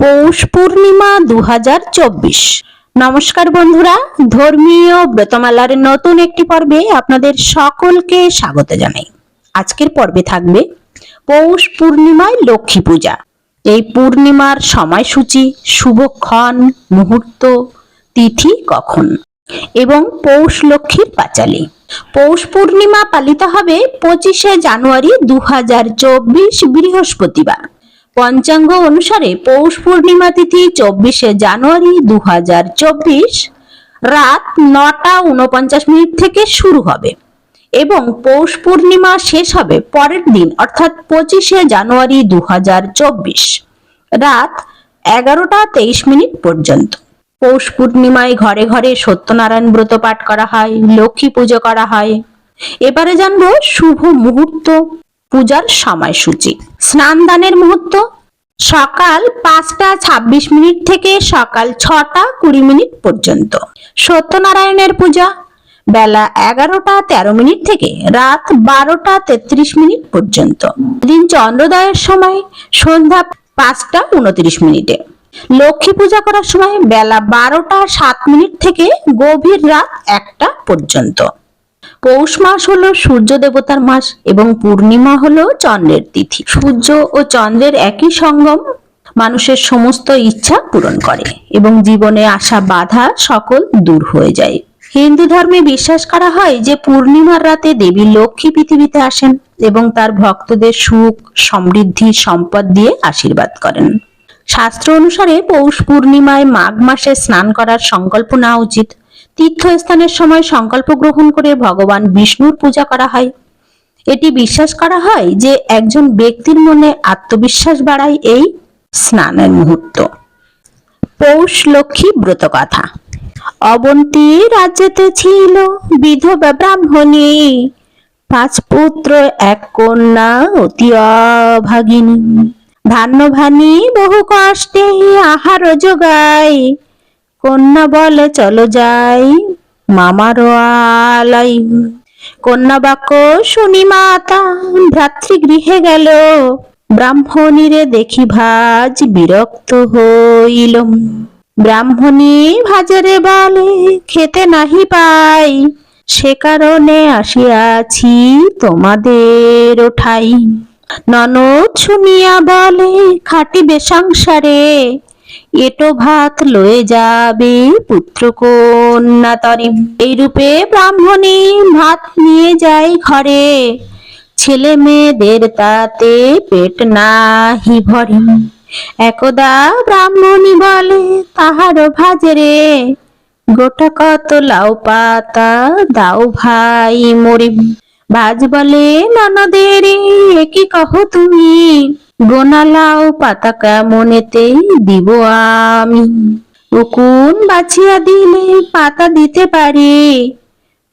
পৌষ পূর্ণিমা দু হাজার চব্বিশ। নমস্কার বন্ধুরা, ধর্মীয় ব্রতমালার নতুন একটি পর্বে আপনাদের সকলকে স্বাগত জানাই। আজকের পর্বে থাকবে পৌষ পূর্ণিমায় লক্ষ্মী পূজা। এই পূর্ণিমার সময়সূচি, শুভক্ষণ, মুহূর্ত, তিথি কখন এবং পৌষ লক্ষ্মীর পাঁচালী। পৌষ পূর্ণিমা পালিত হবে পঁচিশে জানুয়ারি দু হাজার চব্বিশ বৃহস্পতিবার। পঞ্চাঙ্গ অনুসারে পৌষ পূর্ণিমা তিথি চব্বিশে জানুয়ারি দু হাজার চব্বিশ রাত নটা উনপঞ্চাশ মিনিট থেকে শুরু হবে এবং পৌষ পূর্ণিমা শেষ হবে পরের দিন, অর্থাৎ পঁচিশে জানুয়ারি দু হাজার চব্বিশ রাত এগারোটা তেইশ মিনিট পর্যন্ত। পৌষ পূর্ণিমায় ঘরে ঘরে সত্যনারায়ণ ব্রত পাঠ করা হয়, লক্ষ্মী পুজো করা হয়। এবারে জানব শুভ মুহূর্ত। পূজার সময়সূচি। স্নান দানের মুহূর্ত? সকাল পাঁচটা ছাব্বিশ মিনিট থেকে সকাল ছটা কুড়ি মিনিট পর্যন্ত। সত্যনারায়ণের পূজা? বেলা এগারোটা তেরো মিনিট থেকে রাত বারোটা তেত্রিশ মিনিট পর্যন্ত। দিন চন্দ্রোদয়ের সময়, সন্ধ্যা পাঁচটা উনত্রিশ মিনিটে। লক্ষ্মী পূজা করার সময় বেলা বারোটা সাত মিনিট থেকে গভীর রাত একটা পর্যন্ত। পৌষ মাস হলো সূর্য দেবতার মাস এবং পূর্ণিমা হলো চন্দ্রের তিথি। সূর্য ও চন্দ্রের একই সঙ্গম মানুষের সমস্ত ইচ্ছা পূরণ করে এবং জীবনে আসা বাধা সকল দূর হয়ে যায়। হিন্দু ধর্মে বিশ্বাস করা হয় যে পূর্ণিমার রাতে দেবী লক্ষ্মী পৃথিবীতে আসেন এবং তার ভক্তদের সুখ, সমৃদ্ধি, সম্পদ দিয়ে আশীর্বাদ করেন। শাস্ত্র অনুসারে পৌষ পূর্ণিমায় মাঘ মাসে স্নান করার সংকল্প নেওয়া উচিত। তীর্থস্থানের সময় সংকল্প গ্রহণ করে ভগবান বিষ্ণুর পূজা করা হয়। এটি বিশ্বাস করা হয় যে একজন ব্যক্তির মনে আত্মবিশ্বাস বাড়ায় এই স্নানের মুহূর্ত। পৌষ লক্ষ্মী ব্রত কথা অবন্তী রাজ্যেতে ছিল বিধবা ব্রাহ্মণী। পাঁচ পুত্র, এক কন্যা, অতি অভাগিনী। ধান্য ভানি বহু কষ্টে আহার যোগায়। কন্যা বলে চলো যাই মামার আলাই। কন্যা বাক্য শুনি মাতা ভ্রাতৃগৃহে গেল। ব্রাহ্মণীরে দেখি ভাজ বিরক্ত হইল। ব্রাহ্মণী ভাজারে বলে, খেতে নাহি পাই। সে কারণে আসিয়াছি তোমাদের ওঠাই। ননদ শুনিয়া বলে খাটিবে সংসারে এটো ভাত লয়ে যাবে পুত্র কন্যা তরে। এইরূপে ব্রাহ্মণী ভাত নিয়ে যায় ঘরে। ছেলে মেয়েদের তাতে পেট নাহি ভরে। একদা ব্রাহ্মণী বলে, তাহার ভাজরে, গোটা কত লাউ পাতা দাও ভাই মরি। ভাজ বলে, ননদের কি কহ তুমি? গোনা লাউ পাতা কেমনেতে দিব আমি। উকুন বাছিয়া দিলে পাতা দিতে পারি।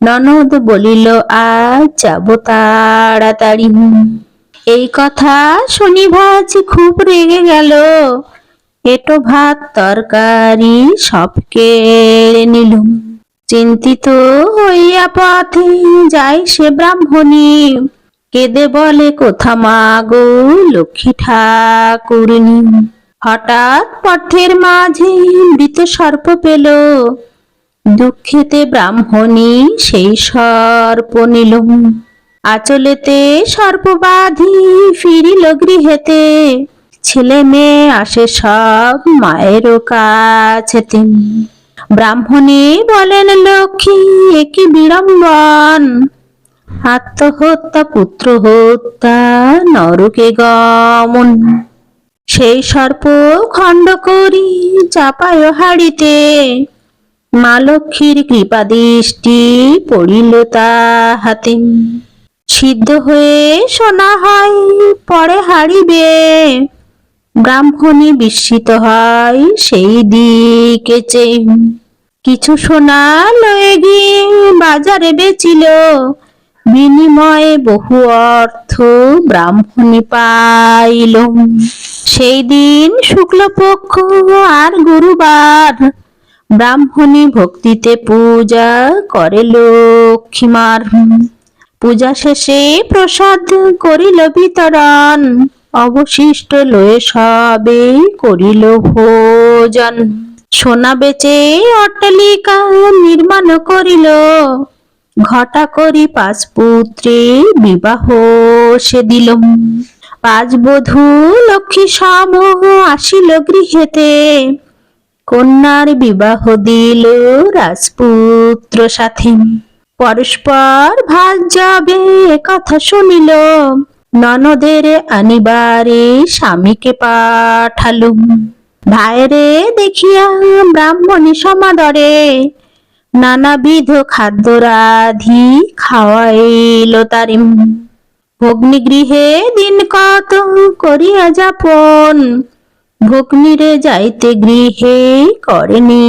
ননদ বলিল, আজ যাব তাড়াতাড়ি। এই কথা শুনি ভাজ খুব রেগে গেল। এটো ভাত, তরকারি সব কেড়ে নিলুম চিন্তিত হইয়া পথে যাই সে ব্রাহ্মণী। কেঁদে বলে, কোথা মাগো লক্ষ্মী ঠাকুরনি হঠাৎ পথের মাঝে মৃত সর্প পেল। দুঃখেতে ব্রাহ্মণী সেই সর্প নিল। আচলেতে সর্প বাঁধি ফিরিল গৃহেতে। ছেলে মেয়ে আসে সব মায়ের কাছেতে। ব্রাহ্মণী বলেন, লক্ষ্মী একই বিড়ম্বন? আত্মহত্যা পুত্র হত্যা নরকে গমন। সেই সর্প খণ্ড করি, চাপায় হাড়িতে। মা লক্ষ্মীর কৃপা দৃষ্টি পড়িল তাহাতে। সিদ্ধ হয়ে শোনা হয়, পরে হারিবে। ব্রাহ্মণী বিস্মিত হয় সেই দিকে কিছু সোনা লয়ে গিয়ে বাজারে বেচিল। বিনিময়ে বহু অর্থ ব্রাহ্মণী পাইল সেই দিন শুক্লপক্ষ আর গুরুবার ব্রাহ্মণী ভক্তিতে পূজা করে লক্ষ্মীমার। পূজা শেষে প্রসাদ করিল বিতরণ। অবশিষ্ট লয়ে সবে করিল ভোজন। সোনা বেচে অট্টালিকা নির্মাণ করিল। ঘটা করি পাঁচ পুত্রে বিবাহ সে দিল পাঁচ বধূ লক্ষ্মী সম আসিল গৃহেতে। কন্যার বিবাহ দিল রাজপুত্র সাথে। পরস্পর ভাগ যাবে কথা শুনিল। ননদের আনিবারে স্বামীকে পাঠালুম। ভাইরে দেখিয়া ব্রাহ্মণী সমাদরে নানাবিধ খাদ্য রাধি খাওয়াইল তারিম। ভগ্নিগৃহে দিন কত করিয়া যাপন। ভগ্নিরে যাইতে গৃহে করেনি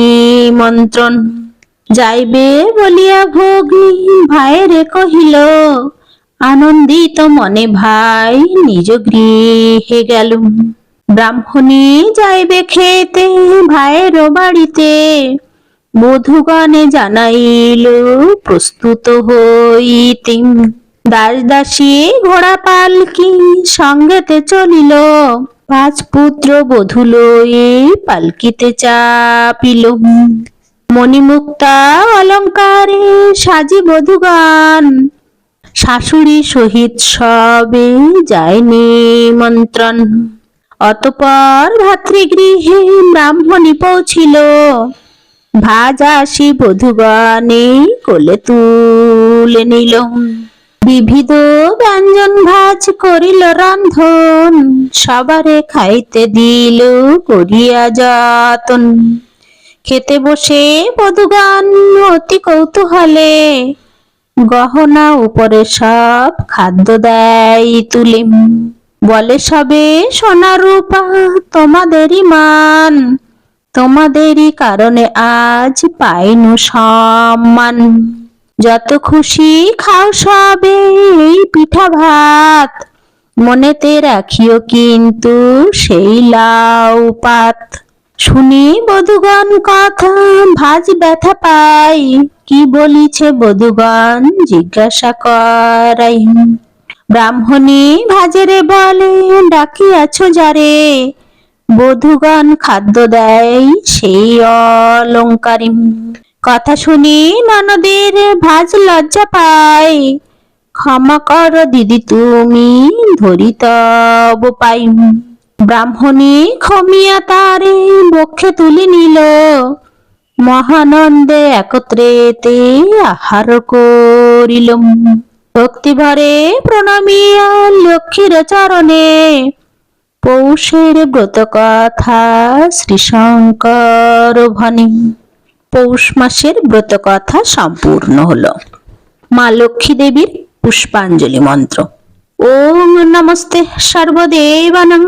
মন্ত্রণ। যাইবে বলিয়া ভগ্নি ভাইরে কহিল, আনন্দিত মনে ভাই নিজ গৃহে গেল। ব্রাহ্মণী যাইবে খেতে ভাইয়ের বাড়িতে। বধূগণে জানাইল, প্রস্তুত হইতে দাস দাসী ঘোড়া পালকি সঙ্গেতে চলিল। পাঁচ পুত্র বধূ লয়ে পালকিতে চাপিল। মণিমুক্তা অলঙ্কারে সাজি বধূগণ শাশুড়ি সহিত সবে যায় নিমন্ত্রণ অতপর ভাতৃগৃহে ব্রাহ্মণী পৌঁছিল। ভাজ আসি বধূগণে কোলে তুলে নিল বিবিধ ব্যঞ্জন ভাজ করিল রন্ধন সবারে খাইতে দিল করিয়া যতন। খেতে বসে বধূগণ অতি কৌতূহলে, গহনা উপরে সব খাদ্য দেয় তুলে বলে সবে সোনা রূপা তোমাদেরই মান তোমাদেরই কারণে আজ পাইনু সম্মান। যত খুশি খাও সবে এই পিঠা ভাত। মনেতে রাখিও কিন্তু সেই লাউ পাত। শুনি বধুগণ কথা, ভাজ ব্যথা পাই। কি বলিছে বধুগণ, জিজ্ঞাসা করাই। ব্রাহ্মণী ভাজেরে বলে, ডাকিয়াছ যারে? বধুগণ খাদ্য দেয় সেই অলঙ্কারী। কথা শুনি ননদের ভাজ লজ্জা পাই ক্ষমা কর দিদি তুমি ধরিতব পাই। ব্রাহ্মণী ক্ষমিয়া তারে বক্ষে তুলি নিল। মহানন্দে একত্রেতে আহার করিল। ভক্তিভরে প্রণমিয়া লক্ষ্মীর চরণে পৌষের ব্রত কথা শ্রী শঙ্কর ভনি পৌষ মাসের ব্রত কথা সম্পূর্ণ হলো। মা লক্ষ্মী দেবীর পুষ্পাঞ্জলি মন্ত্র। ওম নমস্তে সর্বদেবানং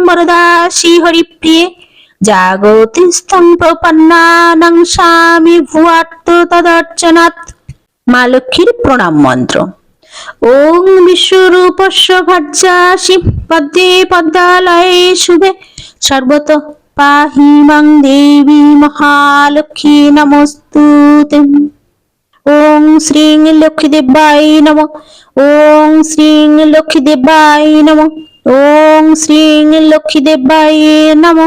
হরিপ্রিয়ে। জাগতি স্তং প্রপন্নানং স্বামী ভুয়াত্ম তদর্চনাৎ মা লক্ষ্মীর প্রণাম মন্ত্র। ওং বিশ্বরূপস্য ভাজ্যাসি পদ্মে পদ্মালয়ে শুভে সর্বত পাহি মাং দেবী মহালক্ষ্মী নমস্তুতে ওং শ্রীং লক্ষ্মীদেবাই নম ওং শ্রীং লক্ষ্মীদেবাই নম ওং শ্রীং লক্ষ্মীদেবাই নম